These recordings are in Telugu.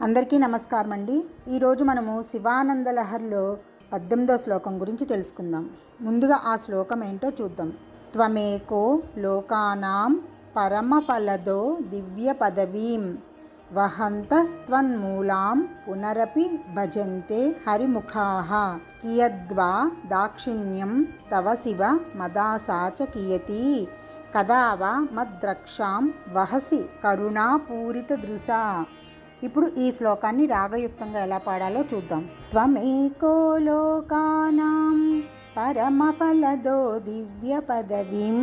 అందరికీ నమస్కారం అండి. ఈరోజు మనము శివానంద లహర్లో పద్దెనిమిదో శ్లోకం గురించి తెలుసుకుందాం. ముందుగా ఆ శ్లోకం ఏంటో చూద్దాం. త్వమేకో లోకానాం పరమఫలదో దివ్య పదవీం వహంతస్త్వన్మూలాం పునరపి భజంతే హరిముఖాః కియద్వా దాక్షిణ్యం తవ శివ మదాసా కియతి కదా వా మద్రక్షాం వహసి కరుణాపూరితదృశా ఇప్పుడు ఈ శ్లోకాన్ని రాగయుక్తంగా ఎలా పాడాలో చూద్దాం. త్వమేకో లోకానాం పరమఫలదో దివ్య పదవీం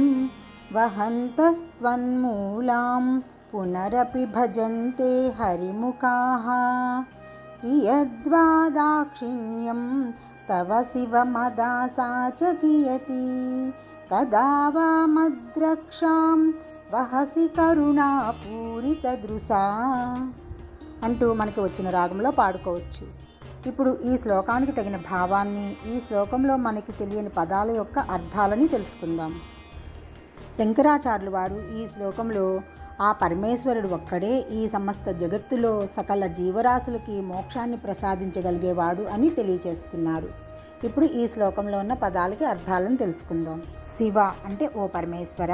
వహంతస్త్వన్మూలాం పునరపి భజంతే హరిముఖాః కియద్వా దాక్షిణ్యం తవ శివ మదాసా చ కియతి కదా వా మద్రక్షాం వహసి కరుణాపూరిత అంటూ మనకి వచ్చిన రాగంలో పాడుకోవచ్చు. ఇప్పుడు ఈ శ్లోకానికి తగిన భావాన్ని ఈ శ్లోకంలో మనకి తెలియని పదాల యొక్క అర్థాలని తెలుసుకుందాం. శంకరాచార్యులు వారు ఈ శ్లోకంలో ఆ పరమేశ్వరుడు ఒక్కడే ఈ సమస్త జగత్తులో సకల జీవరాశులకి మోక్షాన్ని ప్రసాదించగలిగేవాడు అని తెలియచేస్తున్నారు. ఇప్పుడు ఈ శ్లోకంలో ఉన్న పదాలకి అర్థాలను తెలుసుకుందాం. శివ అంటే ఓ పరమేశ్వర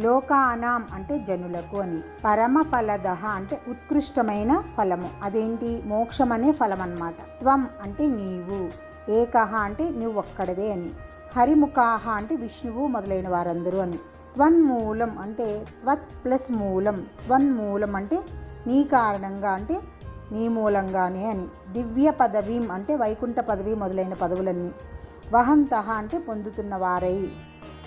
లోకానాం అంటే జనులకు అని. పరమ ఫలదహ అంటే ఉత్కృష్టమైన ఫలము. అదేంటి? మోక్షం అనే ఫలం అన్నమాట త్వం అంటే నీవు. ఏకహ అంటే నువ్వు ఒక్కడవే అని. హరిముఖాహ అంటే విష్ణువు మొదలైన వారందరూ అని. త్వన్మూలం అంటే త్వత్ ప్లస్ మూలం. త్వన్మూలం అంటే నీ కారణంగా అంటే నీ మూలంగానే అని. దివ్య పదవీం అంటే వైకుంఠ పదవి మొదలైన పదవులన్నీ. వహంతః అంటే పొందుతున్న వారై.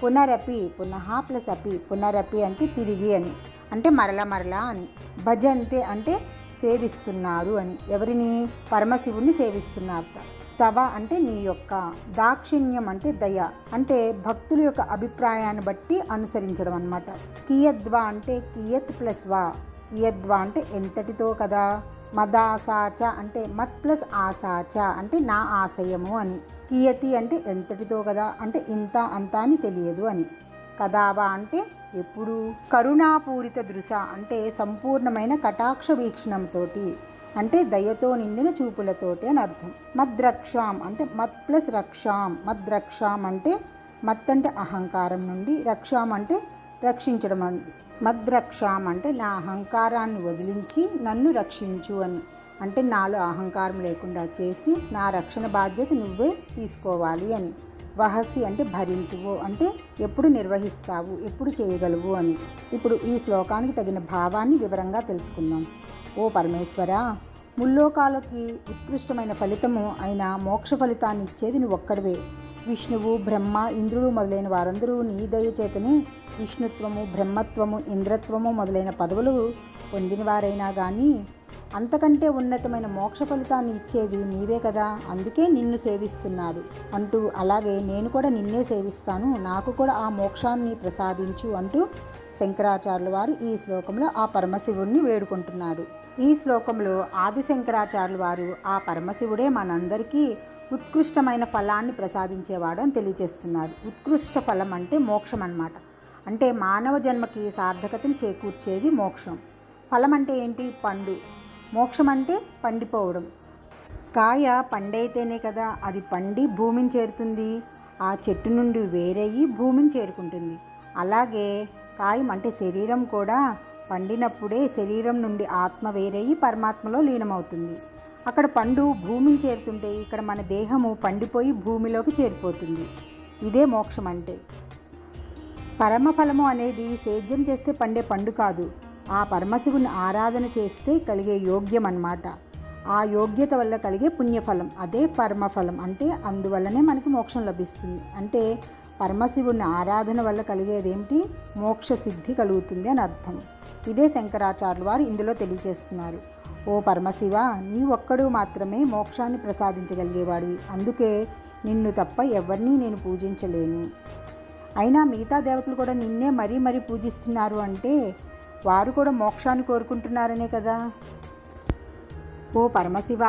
పునరపి పునః ప్లస్ అపి పునరపి అంటే తిరిగి అని. అంటే మరల మరలా అని. భజంతే అంటే సేవిస్తున్నారు అని. ఎవరిని? పరమశివుణ్ణి సేవిస్తున్నారట తవ అంటే నీ యొక్క. దాక్షిణ్యం అంటే దయ. అంటే భక్తుల యొక్క అభిప్రాయాన్ని బట్టి అనుసరించడం అనమాట కియద్వా అంటే కియత్ ప్లస్ వా. కియద్వా అంటే ఎంతటితో కదా? మదాసాచ అంటే మత్ ప్లస్ ఆసాచ అంటే నా ఆశయము అని. కియతి అంటే ఎంతటితో కదా అంటే ఇంత అంత అని తెలియదు అని. కదావా అంటే ఎప్పుడు? కరుణాపూరిత దృశ అంటే సంపూర్ణమైన కటాక్ష వీక్షణంతోటి అంటే దయతో నిండిన చూపులతోటి అని అర్థం. మద్రక్షాం అంటే మత్ ప్లస్ రక్షాం. మద్రక్షాం అంటే మత్ అంటే అహంకారం నుండి రక్షాం అంటే రక్షించడం మద్రక్షాం అంటే నా అహంకారాన్ని వదిలించి నన్ను రక్షించు అని. అంటే నాలో అహంకారం లేకుండా చేసి నా రక్షణ బాధ్యత నువ్వే తీసుకోవాలి అని. వహసి అంటే భరింతువు అంటే ఎప్పుడు నిర్వహిస్తావు ఎప్పుడు చేయగలవు అని. ఇప్పుడు ఈ శ్లోకానికి తగిన భావాన్ని వివరంగా తెలుసుకుందాం. ఓ పరమేశ్వర ముల్లోకాలకి ఉత్కృష్టమైన ఫలితము అయిన మోక్ష ఫలితాన్ని ఇచ్చేది నువ్వు ఒక్కడివే విష్ణువు బ్రహ్మ ఇంద్రుడు మొదలైన వారందరూ నీ దయచేతనే విష్ణుత్వము బ్రహ్మత్వము ఇంద్రత్వము మొదలైన పదవులు పొందిన వారైనా కానీ అంతకంటే ఉన్నతమైన మోక్ష ఫలితాన్ని ఇచ్చేది నీవే కదా అందుకే నిన్ను సేవిస్తున్నారు. అంటూ అలాగే నేను కూడా నిన్నే సేవిస్తాను నాకు కూడా ఆ మోక్షాన్ని ప్రసాదించు అంటూ శంకరాచార్యుల వారు ఈ శ్లోకంలో ఆ పరమశివుడిని వేడుకుంటున్నారు. ఈ శ్లోకంలో ఆది శంకరాచార్యుల వారు ఆ పరమశివుడే మనందరికీ ఉత్కృష్టమైన ఫలాన్ని ప్రసాదించేవాడు అని తెలియజేస్తున్నారు. ఉత్కృష్ట ఫలం అంటే మోక్షం అన్నమాట. అంటే మానవ జన్మకి సార్థకతని చేకూర్చేది మోక్షం. ఫలం అంటే ఏంటి? పండు. మోక్షం అంటే పండిపోవడం. కాయ పండైతేనే కదా అది పండి భూమిని చేరుతుంది. ఆ చెట్టు నుండి వేరయ్యి భూమిని చేరుకుంటుంది. అలాగే కాయం అంటే శరీరం కూడా పండినప్పుడే శరీరం నుండి ఆత్మ వేరయ్యి పరమాత్మలో లీనమవుతుంది. అక్కడ పండు భూమిని చేరుతుంటే ఇక్కడ మన దేహము పండిపోయి భూమిలోకి చేరిపోతుంది. ఇదే మోక్షం అంటే. పరమఫలము అనేది సేద్యం చేస్తే పండే పండు కాదు. ఆ పరమశివుని ఆరాధన చేస్తే కలిగే యోగ్యం అన్నమాట. ఆ యోగ్యత వల్ల కలిగే పుణ్యఫలం. అదే పరమఫలం. అంటే అందువల్లనే మనకి మోక్షం లభిస్తుంది. అంటే పరమశివుని ఆరాధన వల్ల కలిగేదేమిటి మోక్ష సిద్ధి కలుగుతుంది అని అర్థం. ఇదే శంకరాచార్యులు వారు ఇందులో తెలియజేస్తున్నారు. ఓ పరమశివ నీ ఒక్కడు మాత్రమే మోక్షాన్ని ప్రసాదించగలిగేవాడివి అందుకే నిన్ను తప్ప ఎవరినీ నేను పూజించలేను. అయినా మిగతా దేవతలు కూడా నిన్నే మరీ మరీ పూజిస్తున్నారు అంటే వారు కూడా మోక్షాన్ని కోరుకుంటున్నారనే కదా? ఓ పరమశివ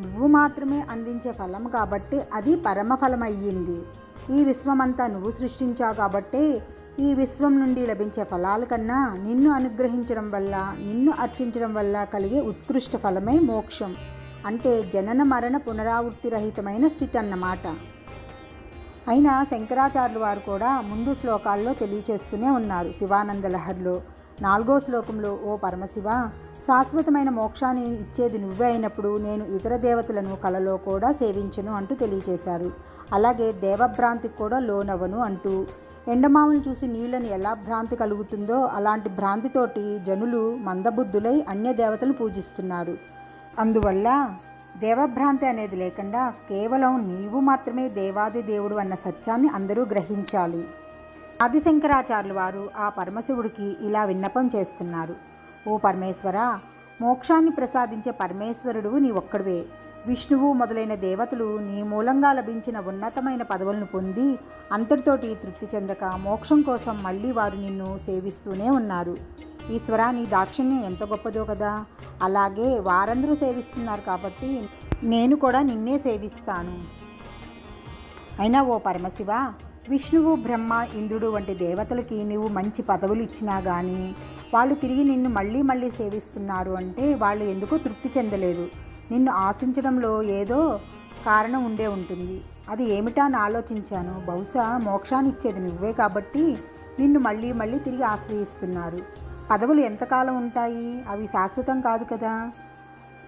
నువ్వు మాత్రమే అందించే ఫలం కాబట్టి అది పరమఫలమయ్యింది. ఈ విశ్వమంతా నువ్వు సృష్టించావు కాబట్టి ఈ విశ్వం నుండి లభించే ఫలాల కన్నా నిన్ను అనుగ్రహించడం వల్ల నిన్ను అర్చించడం వల్ల కలిగే ఉత్కృష్ట ఫలమే మోక్షం. అంటే జనన మరణ పునరావృత్తి రహితమైన స్థితి అన్నమాట. అయినా శంకరాచార్యులు వారు కూడా ముందు శ్లోకాల్లో తెలియచేస్తూనే ఉన్నారు శివానంద లహర్లో. నాలుగో శ్లోకంలో ఓ పరమశివ శాశ్వతమైన మోక్షాన్ని ఇచ్చేది నువ్వే అయినప్పుడు నేను ఇతర దేవతలను కలలో కూడా సేవించను అంటూ తెలియచేశారు. అలాగే దేవభ్రాంతికి కూడా లోనవను అంటూ ఎండమావులు చూసి నీళ్ళని ఎలా భ్రాంతి కలుగుతుందో అలాంటి భ్రాంతితోటి జనులు మందబుద్ధులై అన్య దేవతలు పూజిస్తున్నారు. అందువల్ల దేవభ్రాంతి అనేది లేకుండా కేవలం నీవు మాత్రమే దేవాది దేవుడు అన్న సత్యాన్ని అందరూ గ్రహించాలి. ఆదిశంకరాచార్యులు వారు ఆ పరమశివుడికి ఇలా విన్నపం చేస్తున్నారు. ఓ పరమేశ్వర మోక్షాన్ని ప్రసాదించే పరమేశ్వరుడు నీ ఒక్కడివే. విష్ణువు మొదలైన దేవతలు నీ మూలంగా లభించిన ఉన్నతమైన పదవులను పొంది అంతటితోటి తృప్తి చెందక మోక్షం కోసం మళ్ళీ వారు నిన్ను సేవిస్తూనే ఉన్నారు. ఈశ్వరా నీ దాక్షిణ్యం ఎంత గొప్పదో కదా. అలాగే వారందరూ సేవిస్తున్నారు కాబట్టి నేను కూడా నిన్నే సేవిస్తాను. అయినా ఓ పరమశివ విష్ణువు బ్రహ్మ ఇంద్రుడు వంటి దేవతలకి నీవు మంచి పదవులు ఇచ్చినా కానీ వాళ్ళు తిరిగి నిన్ను మళ్ళీ మళ్ళీ సేవిస్తున్నారు అంటే వాళ్ళు ఎందుకో తృప్తి చెందలేదు. నిన్ను ఆశించడంలో ఏదో కారణం ఉండే ఉంటుంది. అది ఏమిటా అని ఆలోచించాను. బహుశా మోక్షాన్ని ఇచ్చేది నువ్వే కాబట్టి నిన్ను మళ్ళీ మళ్ళీ తిరిగి ఆశ్రయిస్తున్నారు. పదవులు ఎంతకాలం ఉంటాయి? అవి శాశ్వతం కాదు కదా.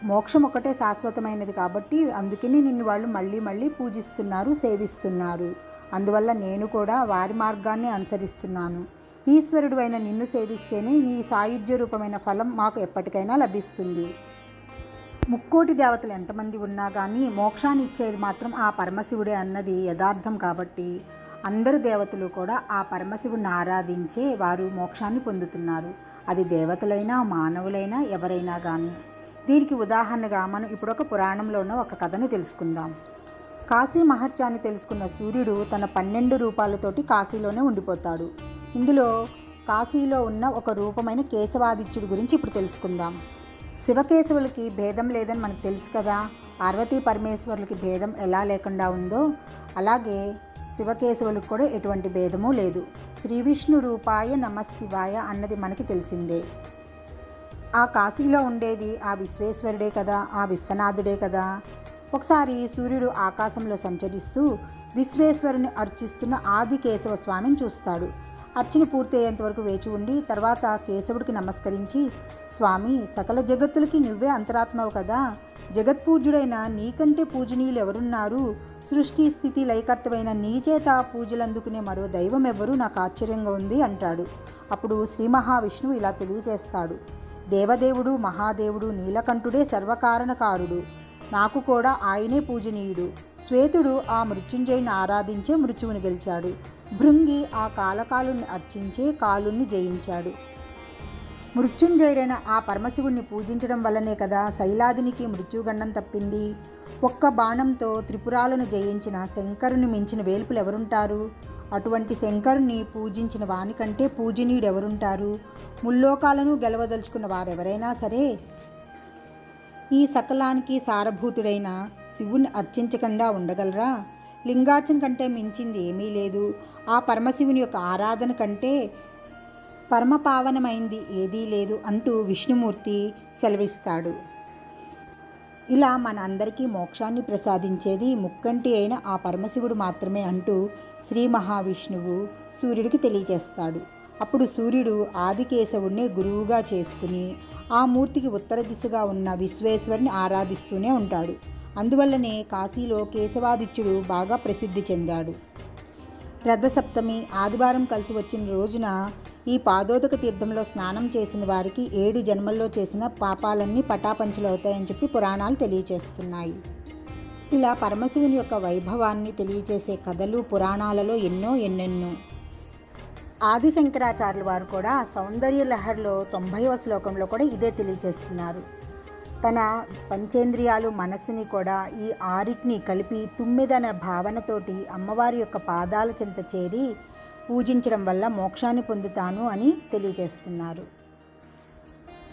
మోక్షం ఒకటే శాశ్వతమైనది కాబట్టి అందుకని నిన్ను వాళ్ళు మళ్ళీ మళ్ళీ పూజిస్తున్నారు సేవిస్తున్నారు. అందువల్ల నేను కూడా వారి మార్గాన్ని అనుసరిస్తున్నాను. ఈశ్వరుడు అయిన నిన్ను సేవిస్తేనే నీ సాయుధ్య రూపమైన ఫలం మాకు ఎప్పటికైనా లభిస్తుంది. ముక్కోటి దేవతలు ఎంతమంది ఉన్నా కానీ మోక్షాన్ని ఇచ్చేది మాత్రం ఆ పరమశివుడే అన్నది యథార్థం కాబట్టి అందరు దేవతలు కూడా ఆ పరమశివుని ఆరాధించే వారు మోక్షాన్ని పొందుతున్నారు. అది దేవతలైనా మానవులైనా ఎవరైనా కానీ దీనికి ఉదాహరణగా మనం ఇప్పుడు ఒక పురాణంలో ఉన్న ఒక కథని తెలుసుకుందాం. కాశీ మహత్యాన్ని తెలుసుకున్న సూర్యుడు తన పన్నెండు రూపాలతోటి కాశీలోనే ఉండిపోతాడు. ఇందులో కాశీలో ఉన్న ఒక రూపమైన కేశవాదిత్యుడి గురించి ఇప్పుడు తెలుసుకుందాం. శివకేశవులకి భేదం లేదని మనకు తెలుసు కదా. పార్వతీ పరమేశ్వరులకి భేదం ఎలా లేకుండా ఉందో అలాగే శివకేశవులకు కూడా ఎటువంటి భేదము లేదు. శ్రీ విష్ణు రూపాయ నమ శివాయ అన్నది మనకి తెలిసిందే. ఆ కాశీలో ఉండేది ఆ విశ్వేశ్వరుడే కదా ఆ విశ్వనాథుడే కదా. ఒకసారి సూర్యుడు ఆకాశంలో సంచరిస్తూ విశ్వేశ్వరుని అర్చిస్తున్న ఆది కేశవ స్వామిని చూస్తాడు. అర్చన పూర్తయ్యేంత వరకు వేచి ఉండి తర్వాత కేశవుడికి నమస్కరించి స్వామి సకల జగత్తులకి నువ్వే అంతరాత్మవు కదా. జగత్పూజ్యుడైన నీకంటే పూజనీయులు ఎవరున్నారు సృష్టి స్థితి లయకర్తమైన నీచేత పూజలందుకునే మరో దైవం ఎవరు నాకు ఆశ్చర్యంగా ఉంది అంటాడు. అప్పుడు శ్రీ మహావిష్ణువు ఇలా తెలియజేస్తాడు. దేవదేవుడు మహాదేవుడు నీలకంఠుడే సర్వకారణకారుడు. నాకు కూడా ఆయనే పూజనీయుడు. శ్వేతుడు ఆ మృత్యుంజయుని ఆరాధించే మృత్యువుని గెలిచాడు. భృంగి ఆ కాలకాలుని అర్చించే కాలుణ్ణి జయించాడు. మృత్యుంజయుడైన ఆ పరమశివుణ్ణి పూజించడం వల్లనే కదా శైలాదినికి మృత్యుగండం తప్పింది? ఒక్క బాణంతో త్రిపురాలను జయించిన శంకరుని మించిన వేలుపులు ఎవరుంటారు? అటువంటి శంకరుని పూజించిన వానికంటే పూజనీయుడు ఎవరుంటారు? ముల్లోకాలను గెలవదలుచుకున్న వారెవరైనా సరే ఈ సకలానికి సారభూతుడైన శివుణ్ణి అర్చించకుండా ఉండగలరా? లింగార్చన కంటే మించింది ఏమీ లేదు. ఆ పరమశివుని యొక్క ఆరాధన కంటే పరమపావనమైంది ఏదీ లేదు అంటూ విష్ణుమూర్తి సెలవిస్తాడు. ఇలా మన అందరికీ మోక్షాన్ని ప్రసాదించేది ముక్కంటి అయిన ఆ పరమశివుడు మాత్రమే అంటూ శ్రీ మహావిష్ణువు సూర్యుడికి తెలియజేస్తాడు. అప్పుడు సూర్యుడు ఆదికేశవుడిని గురువుగా చేసుకుని ఆ మూర్తికి ఉత్తర దిశగా ఉన్న విశ్వేశ్వరుని ఆరాధిస్తూనే ఉంటాడు. అందువల్లనే కాశీలో కేశవాదిత్యుడు బాగా ప్రసిద్ధి చెందాడు. రథసప్తమి ఆదివారం కలిసి వచ్చిన రోజున ఈ పాదోదక తీర్థంలో స్నానం చేసిన వారికి ఏడు జన్మల్లో చేసిన పాపాలన్నీ పటాపంచలవుతాయని చెప్పి పురాణాలు తెలియచేస్తున్నాయి. ఇలా పరమశివుని యొక్క వైభవాన్ని తెలియచేసే కథలు పురాణాలలో ఎన్నో ఎన్నెన్నో. ఆదిశంకరాచార్యుల వారు కూడా సౌందర్య లహర్లో తొంభైవ శ్లోకంలో కూడా ఇదే తెలియజేస్తున్నారు. తన పంచేంద్రియాలు మనసుని కూడా ఈ ఆరిటిని కలిపి తుమ్మిదన భావనతోటి అమ్మవారి యొక్క పాదాల చెంత చేరి పూజించడం వల్ల మోక్షాన్ని పొందుతాను అని తెలియజేస్తున్నారు.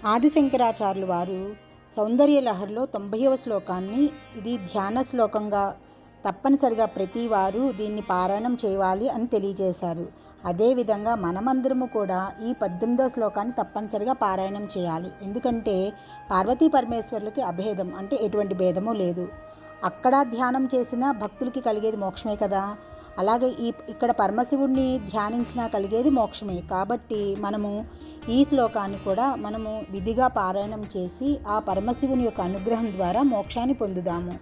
ఆదిశంకరాచార్యులు వారు సౌందర్య లహరిలో తొంభైవ శ్లోకాన్ని ఇది ధ్యాన శ్లోకంగా తప్పనిసరిగా ప్రతి వారు దీన్ని పారాయణం చేయాలి అని తెలియజేశారు. అదేవిధంగా మనమందరము కూడా ఈ పద్దెనిమిదో శ్లోకాన్ని తప్పనిసరిగా పారాయణం చేయాలి. ఎందుకంటే పార్వతీ పరమేశ్వరులకి అభేదం అంటే ఎటువంటి భేదము లేదు. అక్కడ ధ్యానం చేసిన భక్తులకి కలిగేది మోక్షమే కదా. అలాగే ఈ ఇక్కడ పరమశివుణ్ణి ధ్యానించినా కలిగేది మోక్షమే. కాబట్టి మనము ఈ శ్లోకాన్ని కూడా మనము విధిగా పారాయణం చేసి ఆ పరమశివుని యొక్క అనుగ్రహం ద్వారా మోక్షాన్ని పొందుదాము.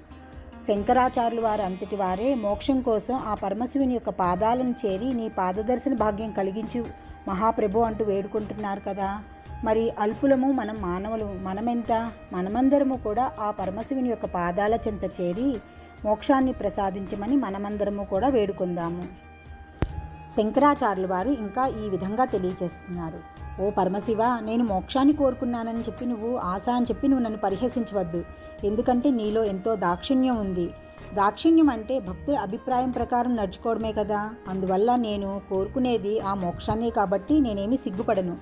శంకరాచార్యులు వారు అంతటి వారే మోక్షం కోసం ఆ పరమశివుని యొక్క పాదాలను చేరి నీ పాదదర్శన భాగ్యం కలిగించు. మహాప్రభు అంటూ వేడుకుంటున్నారు కదా. మరి అల్పులము మనం మానవులు మనమెంత? మనమందరము కూడా ఆ పరమశివుని యొక్క పాదాల చెంత చేరి మోక్షాన్ని ప్రసాదించమని మనమందరము కూడా వేడుకుందాము. శంకరాచార్యులు వారు ఇంకా ఈ విధంగా తెలియచేస్తున్నారు ఓ పరమశివ నేను మోక్షాన్ని కోరుకున్నానని చెప్పి నువ్వు ఆశ అని చెప్పి నువ్వు నన్ను పరిహసించవద్దు. ఎందుకంటే నీలో ఎంతో దాక్షిణ్యం ఉంది. దాక్షిణ్యం అంటే భక్తుల అభిప్రాయం ప్రకారం నడుచుకోవడమే కదా. అందువల్ల నేను కోరుకునేది ఆ మోక్షాన్నే కాబట్టి నేనేమి సిగ్గుపడను.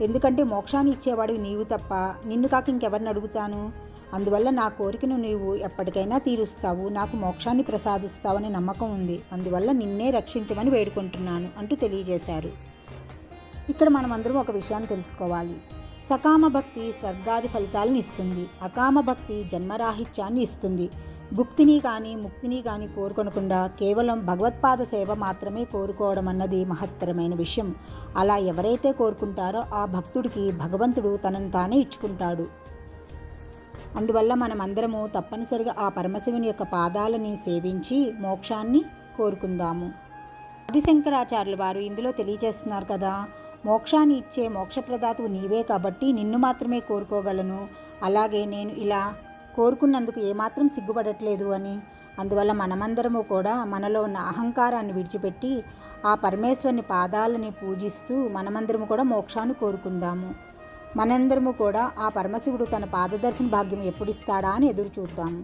ఎందుకంటే మోక్షాన్ని ఇచ్చేవాడు నీవు తప్ప నిన్ను కాక ఇంకెవరిని అడుగుతాను? అందువల్ల నా కోరికను నీవు ఎప్పటికైనా తీరుస్తావు నాకు మోక్షాన్ని ప్రసాదిస్తావని నమ్మకం ఉంది. అందువల్ల నిన్నే రక్షించమని వేడుకుంటున్నాను అంటూ తెలియజేశారు. ఇక్కడ మనం అందరం ఒక విషయాన్ని తెలుసుకోవాలి. సకామ భక్తి స్వర్గాది ఫలితాలను ఇస్తుంది. అకామ భక్తి జన్మరాహిత్యాన్ని ఇస్తుంది. భుక్తిని కానీ ముక్తిని కానీ కోరుకొనకుండా కేవలం భగవత్పాద సేవ మాత్రమే కోరుకోవడం అన్నది మహత్తరమైన విషయం. అలా ఎవరైతే కోరుకుంటారో ఆ భక్తుడికి భగవంతుడు తనను తానే ఇచ్చుకుంటాడు. అందువల్ల మనం అందరము తప్పనిసరిగా ఆ పరమశివుని యొక్క పాదాలని సేవించి మోక్షాన్ని కోరుకుందాము. ఆదిశంకరాచార్యుల వారు ఇందులో తెలియజేస్తున్నారు కదా మోక్షాన్ని ఇచ్చే మోక్షప్రదాతవు నీవే కాబట్టి నిన్ను మాత్రమే కోరుకోగలను. అలాగే నేను ఇలా కోరుకున్నందుకు ఏమాత్రం సిగ్గుపడట్లేదు అని. అందువల్ల మనమందరము కూడా మనలో ఉన్న అహంకారాన్ని విడిచిపెట్టి ఆ పరమేశ్వరుని పాదాలని పూజిస్తూ మనమందరము కూడా మోక్షాన్ని కోరుకుందాము. మనందరము కూడా ఆ పరమశివుడు తన పాదదర్శన భాగ్యం ఎప్పుడు ఇస్తాడా అని ఎదురు చూద్దాము